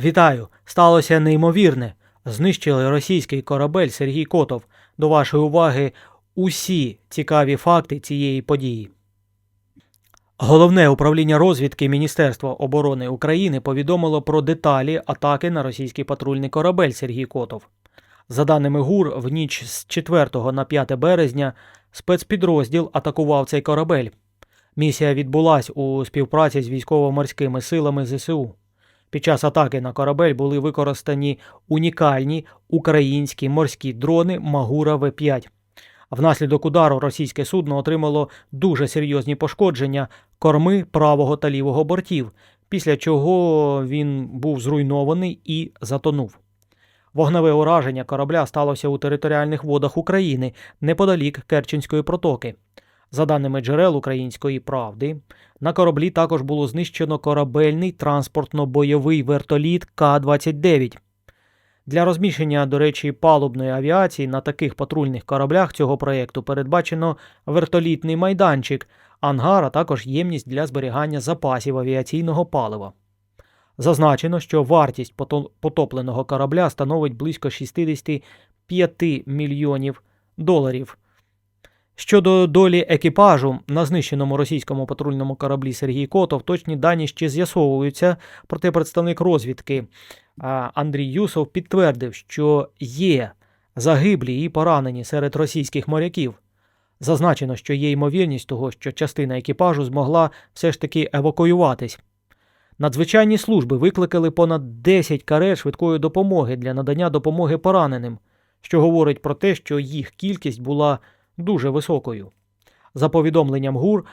Вітаю! Сталося неймовірне. Знищили російський корабель Сергій Котов. До вашої уваги усі цікаві факти цієї події. Головне управління розвідки Міністерства оборони України повідомило про деталі атаки на російський патрульний корабель Сергій Котов. За даними ГУР, в ніч з 4 на 5 березня спецпідрозділ атакував цей корабель. Місія відбулась у співпраці з військово-морськими силами ЗСУ. Під час атаки на корабель були використані унікальні українські морські дрони Магура В5. Внаслідок удару російське судно отримало дуже серйозні пошкодження корми правого та лівого бортів, після чого він був зруйнований і затонув. Вогневе ураження корабля сталося у територіальних водах України неподалік Керченської протоки. За даними джерел української правди, на кораблі також було знищено корабельний транспортно-бойовий вертоліт К-29. Для розміщення, до речі, палубної авіації на таких патрульних кораблях цього проєкту передбачено вертолітний майданчик, ангар, а також ємність для зберігання запасів авіаційного палива. Зазначено, що вартість пото- потопленого корабля становить близько 65 мільйонів доларів. Щодо долі екіпажу на знищеному російському патрульному кораблі Сергій Котов, точні дані ще з'ясовуються, проте представник розвідки Андрій Юсов підтвердив, що є загиблі і поранені серед російських моряків. Зазначено, що є ймовірність того, що частина екіпажу змогла все ж таки евакуюватись. Надзвичайні служби викликали понад 10 карет швидкої допомоги для надання допомоги пораненим, що говорить про те, що їх кількість була дуже високою. За повідомленням ГУР,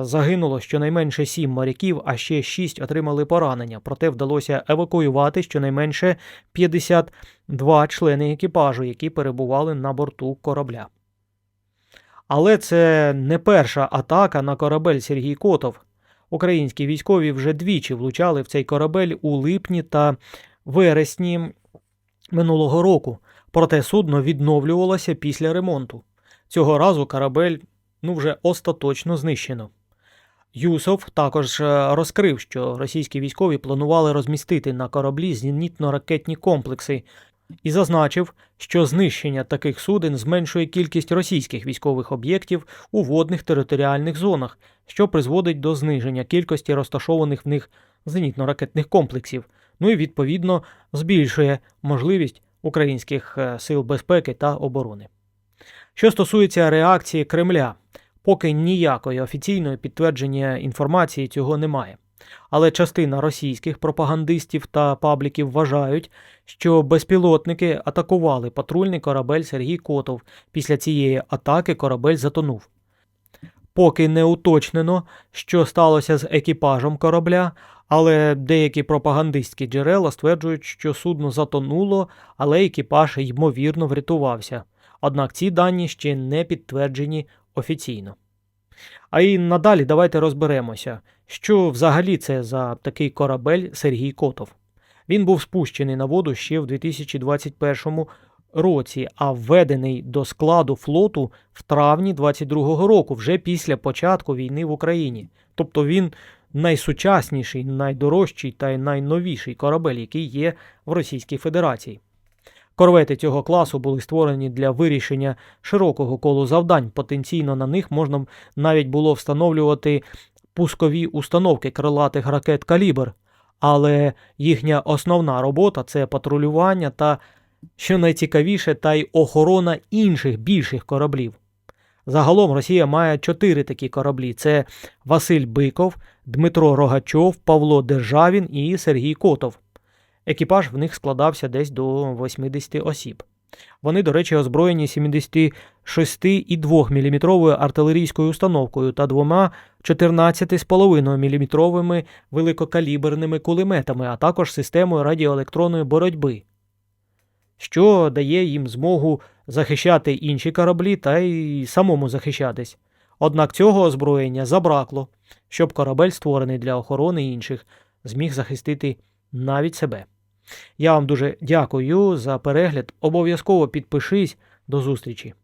загинуло щонайменше 7 моряків, а ще 6 отримали поранення, проте вдалося евакуювати щонайменше 52 члени екіпажу, які перебували на борту корабля. Але це не перша атака на корабель Сергій Котов. Українські військові вже двічі влучали в цей корабель у липні та вересні минулого року, проте судно відновлювалося після ремонту. Цього разу корабель ну вже остаточно знищено. Юсов також е, розкрив, що російські військові планували розмістити на кораблі зенітно-ракетні комплекси і зазначив, що знищення таких суден зменшує кількість російських військових об'єктів у водних територіальних зонах, що призводить до зниження кількості розташованих в них зенітно-ракетних комплексів, ну і відповідно збільшує можливість українських е, сил безпеки та оборони. Що стосується реакції Кремля, поки ніякої офіційної підтвердження інформації цього немає. Але частина російських пропагандистів та пабліків вважають, що безпілотники атакували патрульний корабель Сергій Котов. Після цієї атаки корабель затонув. Поки не уточнено, що сталося з екіпажем корабля, але деякі пропагандистські джерела стверджують, що судно затонуло, але екіпаж ймовірно врятувався. Однак ці дані ще не підтверджені офіційно. А і надалі давайте розберемося, що взагалі це за такий корабель Сергій Котов. Він був спущений на воду ще в 2021 році, а введений до складу флоту в травні 22-го року, вже після початку війни в Україні. Тобто він найсучасніший, найдорожчий та найновіший корабель, який є в Російській Федерації. Корвети цього класу були створені для вирішення широкого колу завдань. Потенційно на них можна навіть було встановлювати пускові установки крилатих ракет калібр, але їхня основна робота це патрулювання та, що найцікавіше, та й охорона інших більших кораблів. Загалом Росія має чотири такі кораблі: це Василь Биков, Дмитро Рогачов, Павло Державін і Сергій Котов. Екіпаж в них складався десь до 80 осіб. Вони, до речі, озброєні 76,2 мм артилерійською установкою та двома 14,5 мм великокаліберними кулеметами, а також системою радіоелектронної боротьби, що дає їм змогу захищати інші кораблі та й самому захищатись. Однак цього озброєння забракло, щоб корабель, створений для охорони інших, зміг захистити навіть себе. Я вам дуже дякую за перегляд. Обов'язково підпишись. До зустрічі!